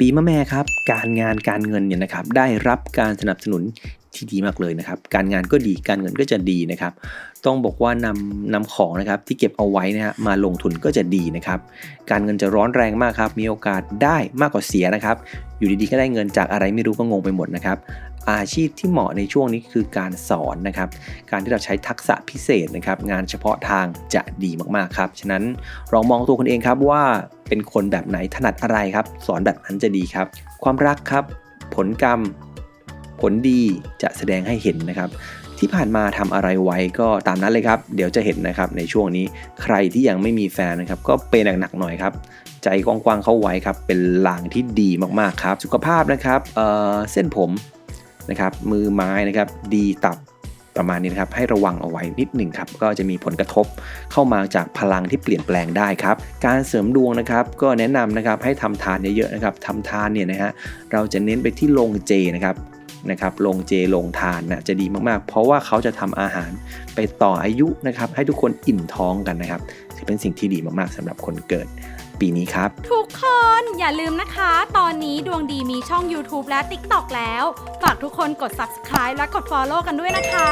ปีมะแม่ครับ การงานการเงินเนี่ยนะครับได้รับการสนับสนุน ที่ดีมากเลยนะครับ การงานก็ดีการเงินก็จะดีนะครับ ต้องบอกว่านำนำของนะครับที่เก็บเอาไว้นะฮะมาลงทุนก็จะดีนะครับ การเงินจะร้อนแรงมากครับ มีโอกาสได้มากกว่าเสียนะครับ อยู่ดีๆก็ได้เงินจากอะไรไม่รู้ก็งงไปหมดนะครับอาชีพที่เหมาะในช่วงนี้คือการสอนนะครับ การที่เราใช้ทักษะพิเศษนะครับ งานเฉพาะทางจะดีมากๆครับ ฉะนั้นลองมองตัวคุณเองครับว่าเป็นคนแบบไหนถนัดอะไรครับ สอนแบบนั้นจะดีครับ ความรักครับ ผลกรรม ผลดีจะแสดงให้เห็นนะครับ ที่ผ่านมาทำอะไรไว้ก็ตามนั้นเลยครับ เดี๋ยวจะเห็นนะครับในช่วงนี้ใครที่ยังไม่มีแฟนนะครับ ก็เป็นหนักๆหน่อยครับ ใจกว้างๆเข้าไว้ครับ เป็นหลางที่ดีมากๆครับ สุขภาพนะครับเเส้นผมนะครับ มือไม้นะครับ ดีตับประมาณนี้นะครับให้ระวังเอาไว้นิดหนึ่งครับก็จะมีผลกระทบเข้ามาจากพลังที่เปลี่ยนแปลงได้ครับการเสริมดวงนะครับก็แนะนำนะครับให้ทำทานเยอะๆนะครับทำทานเนี่ยนะฮะเราจะเน้นไปที่โรงเจนะครับ นะครับโรงเจโรงทานนะจะดีมากๆ เพราะว่าเขาจะทำอาหารไปต่ออายุนะครับให้ทุกคนอิ่มท้องกันนะครับถือเป็นสิ่งที่ดีมากๆสำหรับคนเกิดปีนี้ครับ ทุกคนอย่าลืมนะคะ ตอนนี้ดวงดีมีช่อง YouTube และ TikTok แล้ว ฝากทุกคนกด subscribe และกด follow กันด้วยนะคะ